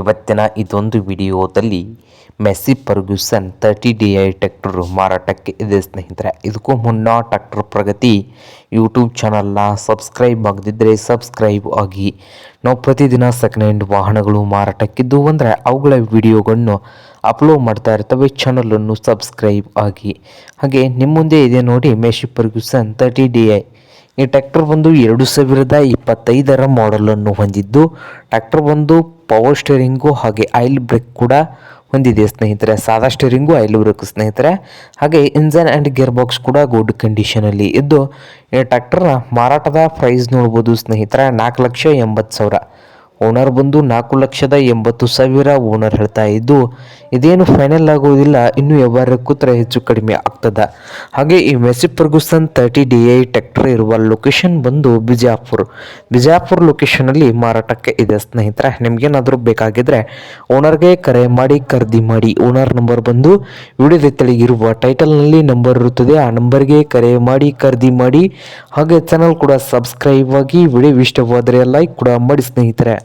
ಇವತ್ತಿನ ಇದೊಂದು ವಿಡಿಯೋದಲ್ಲಿ Massey Ferguson thirty D I tractor ಮಾರಾಟಕ್ಕೆ ಇದೆ ಸ್ನೇಹಿತರೆ. ಇದಕ್ಕೂ ಮುನ್ನ ಟ್ರ್ಯಾಕ್ಟರ್ ಪ್ರಗತಿ ಯೂಟ್ಯೂಬ್ ಚಾನಲ್ನ ಸಬ್ಸ್ಕ್ರೈಬ್ ಆಗದಿದ್ದರೆ ಸಬ್ಸ್ಕ್ರೈಬ್ ಆಗಿ. ನಾವು ಪ್ರತಿದಿನ ಸೆಕೆಂಡ್ ಹ್ಯಾಂಡ್ ವಾಹನಗಳು ಮಾರಾಟಕ್ಕಿದ್ದು ಅಂದರೆ ಅವುಗಳ ವಿಡಿಯೋಗಳನ್ನು ಅಪ್ಲೋಡ್ ಮಾಡ್ತಾ ಇರ್ತವೆ. ಚಾನಲನ್ನು ಸಬ್ಸ್ಕ್ರೈಬ್ ಆಗಿ. ಹಾಗೆ ನಿಮ್ಮ ಮುಂದೆ ಇದೆ ನೋಡಿ Massey Ferguson thirty D I. ಈ ಟ್ರ್ಯಾಕ್ಟರ್ ಬಂದು ಎರಡು ಸಾವಿರದ ಇಪ್ಪತ್ತೈದರ ಮಾಡಲನ್ನು ಹೊಂದಿದ್ದು. ಟ್ರ್ಯಾಕ್ಟರ್ ಬಂದು ಪವರ್ ಸ್ಟೇರಿಂಗು ಹಾಗೆ ಆಯಿಲ್ ಬ್ರೇಕ್ ಕೂಡ ಹೊಂದಿದೆ ಸ್ನೇಹಿತರೆ. ಸಾದಾ ಸ್ಟೇರಿಂಗು ಆಯಿಲ್ ಬ್ರೇಕ್ ಸ್ನೇಹಿತರೆ. ಹಾಗೆ ಇಂಜನ್ ಆ್ಯಂಡ್ ಗೇರ್ ಬಾಕ್ಸ್ ಕೂಡ ಗುಡ್ ಕಂಡೀಷನಲ್ಲಿ ಇದ್ದು, ಈ ಟ್ರ್ಯಾಕ್ಟರ್ನ ಮಾರಾಟದ ಪ್ರೈಸ್ ನೋಡ್ಬೋದು ಸ್ನೇಹಿತರೆ. ನಾಲ್ಕು ಲಕ್ಷ ಎಂಬತ್ತು ಸಾವಿರ. ಓನರ್ ಬಂದು ನಾಲ್ಕು ಲಕ್ಷದ ಎಂಬತ್ತು ಸಾವಿರ ಓನರ್ ಹೇಳ್ತಾ ಇದ್ದು, ಇದೇನು ಫೈನಲ್ ಆಗೋದಿಲ್ಲ, ಇನ್ನು ವ್ಯವಹಾರ ತರ ಹೆಚ್ಚು ಕಡಿಮೆ ಆಗ್ತದ. ಹಾಗೆ ಈ Massey Ferguson thirty D I tractor ಇರುವ ಲೊಕೇಶನ್ ಬಂದು ಬಿಜಾಪುರ್. ಬಿಜಾಪುರ್ ಲೊಕೇಶನಲ್ಲಿ ಮಾರಾಟಕ್ಕೆ ಇದೆ ಸ್ನೇಹಿತರೆ, ನಿಮ್ಗೇನಾದರೂ ಬೇಕಾಗಿದ್ರೆ ಓನರ್ಗೆ ಕರೆ ಮಾಡಿ, ಖರೀದಿ ಮಾಡಿ. ಓನರ್ ನಂಬರ್ ಬಂದು ವಿಡಿಯೋದ ತೆಳಗಿರುವ ಟೈಟಲ್ನಲ್ಲಿ ನಂಬರ್ ಇರುತ್ತದೆ, ಆ ನಂಬರ್ಗೆ ಕರೆ ಮಾಡಿ, ಖರೀದಿ ಮಾಡಿ. ಹಾಗೆ ಚಾನಲ್ ಕೂಡ ಸಬ್ಸ್ಕ್ರೈಬ್ ಆಗಿ, ವಿಡಿಯೋ ಇಷ್ಟವಾದರೆ ಲೈಕ್ ಕೂಡ ಮಾಡಿ ಸ್ನೇಹಿತರೆ.